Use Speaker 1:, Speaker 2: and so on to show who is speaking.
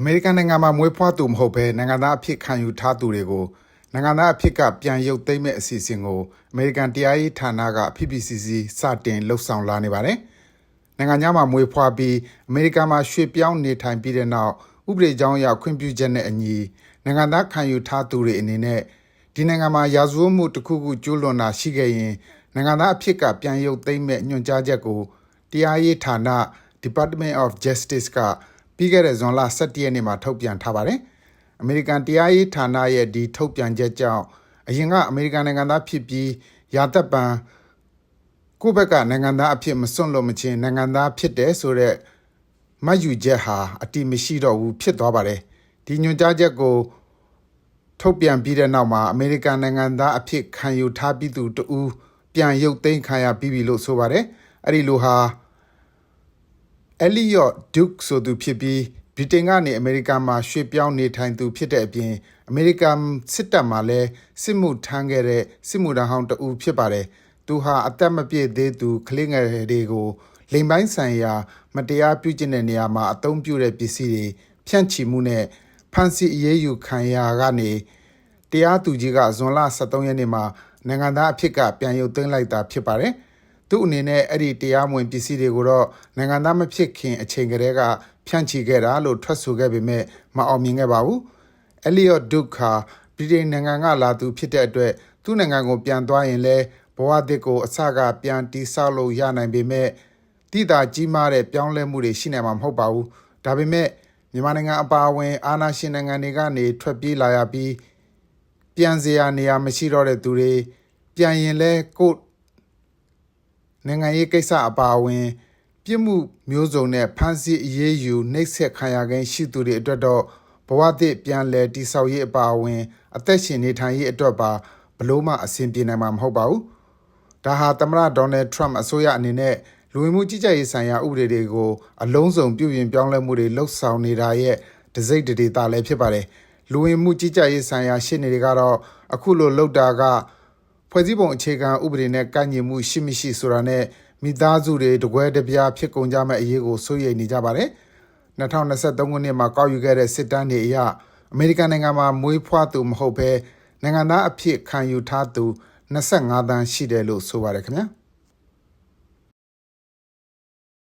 Speaker 1: အမေရိကန်နိုင်ငံမှာမွေးဖွားသူမဟုတ်ဘဲနိုင်ငံသားအဖြစ်ခံယူထားသူတွေကိုနိုင်ငံသားအဖြစ်ကပြန်ရုပ်သိမ်းမဲ့အစီအစဉ်ကိုအမေရိကန်တရားရေးဌာနက PPCC စတင်လှုပ်ဆောင်လာနေပါတယ်။နိုင်ငံခြားမှာမွေးဖွားပြီးအမေရိကန်မှာရွှေ့ပြောင်းနေထိုင်ပြီးတဲ့နောက်ဥပဒေကြောင်းအရခွင့်ပြုချက်နဲ့အညီနိုင်ငံသားခံယူထားသူတွေအနေနဲ့ဒီနိုင်ငံမှာရာဇဝတ်မှုတစ်ခုခုကျူးလွန်တာရှိခဲ့ရင်နိုင်ငံသားအဖြစ်ကပြန်ရုပ်သိမ်းမဲ့ညွှန်ကြားချက်ကိုတရားရေးဌာန Department of Justice က ပြီးခဲ့တဲ့ဇွန်လ17ရက်နေ့မှာထုတ်ပြန်ထားပါတယ်။အမေရိကန်တရားရေးဌာနရဲ့ဒီထုတ်ပြန်ချက်ကြောင့်အရင်ကအမေရိကန်နိုင်ငံသားဖြစ်ပြီးရာသက်ပံကိုယ့်ဘက်ကနိုင်ငံသားအဖြစ်မစွန့်လို့မချင်းနိုင်ငံသားဖြစ်တယ်ဆိုတော့မှတ်ယူချက်ဟာအတိမရှိတော့ဘူးဖြစ်သွားပါတယ်။ဒီညွှန်ကြားချက်ကိုထုတ်ပြန်ပြီးတဲ့နောက်မှာအမေရိကန်နိုင်ငံသားအဖြစ်ခံယူထားပြီးသူတဦးပြန်ရုပ်သိမ်းခံရပြီးပြီလို့ဆိုပါတယ်။အဲ့ဒီလိုဟာ Elliot Duke ဆိုသူဖြစ်ပြီးဗြိတိန်ကနေအမေရိကန်မှာရွှေ့ပြောင်းနေထိုင်သူဖြစ်တဲ့အပြင်အမေရိကန်စစ်တပ်မှာလည်းစစ်မှုထမ်းခဲ့တဲ့စစ်မှုထမ်းဟောင်းတဦးဖြစ်ပါတယ်။သူဟာအသက်မပြည့်သေးသူကလေးငယ်တွေကိုလိမ်ပိုင်းဆိုင်ရာမတရားပြုကျင့်တဲ့နေရာမှာအသုံးပြုတဲ့ပစ္စည်းတွေဖြန့်ချီမှုနဲ့ဖမ်းဆီးအရေးယူခံရကနေတရားသူကြီးကဇွန်လ23ရက်နေ့မှာနိုင်ငံသားအဖြစ်ကပြန်ရုပ်သိမ်းလိုက်တာဖြစ်ပါတယ်။ သူ့အနေနဲ့အဲ့ဒီတရားမဝင်ပစ္စည်းတွေကိုတော့နိုင်ငံသားမဖြစ်ခင်အချိန်ကတည်းကဖြန့်ချီခဲ့တာလို့ထွက်ဆိုခဲ့ပေမဲ့မအောင်မြင်ခဲ့ပါဘူး။ Elliot Duke ဟာဗြိတိန်နိုင်ငံကလာသူဖြစ်တဲ့အတွက်သူ့နိုင်ငံကိုပြန်သွားရင်လည်းဘဝသစ်ကိုအစကပြန်တိဆောက်လို့ရနိုင်ပေမဲ့တိတာကြီးမားတဲ့ပြောင်းလဲမှုတွေရှိနိုင်မှာမဟုတ်ပါဘူး။ဒါပေမဲ့မြန်မာနိုင်ငံအပါအဝင် အာဏာရှင်နိုင်ငံတွေကနေထွက်ပြေးလာရပြီးပြန်စရာနေရာမရှိတော့တဲ့သူတွေပြန်ရင်လဲကိုယ့် နိုင်ငံရေးကိစ္စအပါအဝင်ပြစ်မှုမျိုးစုံနဲ့ဖမ်းဆီးအရေးယူနှိပ်စက်ခံရခြင်းရှိသူတွေအတွက်တော့ဘဝသစ်ပြန်လည်တည်ဆောက်ရေးအပါအဝင် အသက်ရှင်နေထိုင်ရေးအတွက်ပါဘလို့မှအဆင်ပြေနိုင်မှာမဟုတ်ပါဘူး။ဒါဟာသမ္မတဒေါ်နယ်ထရမ့်အစိုးရအနေနဲ့လူဝင်မှုကြီးကြပ်ရေးဆိုင်ရာဥပဒေတွေကိုအလုံးစုံပြုပြင်ပြောင်းလဲမှုတွေလှုပ်ဆောင်နေတာရဲ့တစိမ့်တဒေတာလည်းဖြစ်ပါတယ်။လူဝင်မှုကြီးကြပ်ရေးဆိုင်ရာရှင်းနေတွေကတော့အခုလိုလှုပ်တာက ဖွဲ့စည်းပုံအခြေခံဥပဒေနဲ့ကန့်ညီမှုရှိမရှိဆိုတာနဲ့မိသားစုတွေတကွဲတပြားဖြစ်ကုန်ကြမဲ့အရေးကိုစိုးရိမ်နေကြပါတယ်။2023ခုနှစ်မှာကောက်ယူခဲ့တဲ့စစ်တမ်းတွေအရအမေရိကန်နိုင်ငံမှာမွေးဖွားသူမဟုတ်ဘဲနိုင်ငံသားအဖြစ်ခံယူထားသူ25သန်းရှိတယ်လို့ဆိုပါတယ်ခင်ဗျာ။